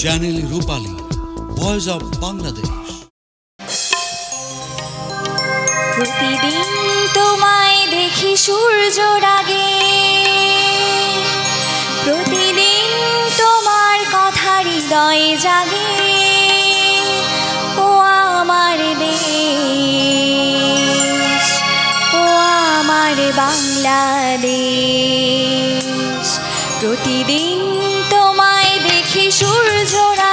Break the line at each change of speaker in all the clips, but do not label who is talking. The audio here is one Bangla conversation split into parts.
Channel Rupali voice of Bangladesh
প্রতিদিন তোমায় দেখি সূর্য রাগে। প্রতিদিন তোমার কথা হৃদয়ে জাগে। ও আমার দেশ, ও আমার বাংলাদেশ। প্রতিদিন তোমায় দেখি সূর্য রাগে প্রতিদিন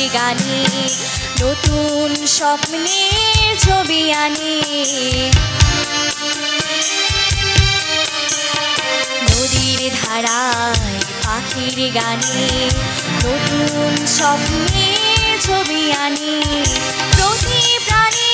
পাখির গানে নতুন স্বপ্নের ছবি আনে। নদীর ধারায় পাখির গানে নতুন স্বপ্নের ছবি আনে। প্রতি প্রাণী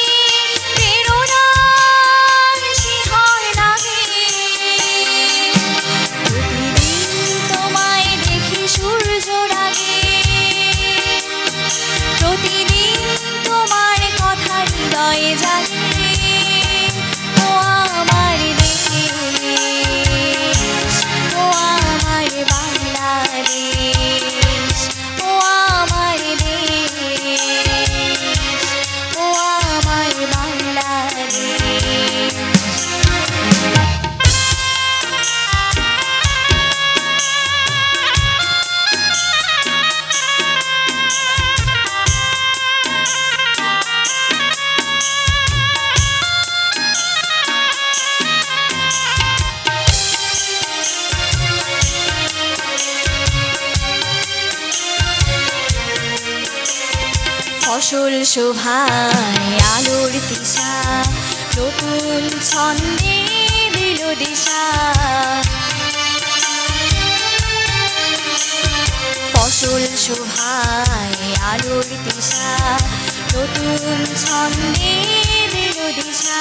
ফসল শোভায়, আলোর দিশা, নতুন ছন্দে দিল দিশা। ফসল শোভায়, আলোর দিশা, নতুন ছন্দে দিল দিশা।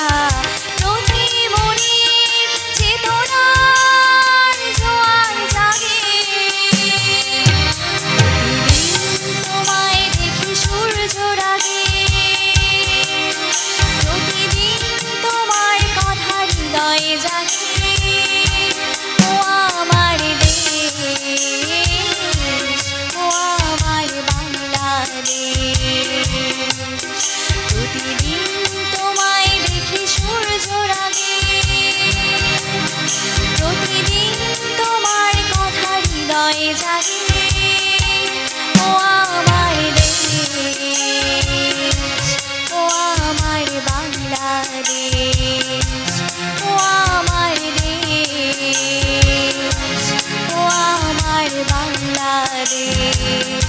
Thank you.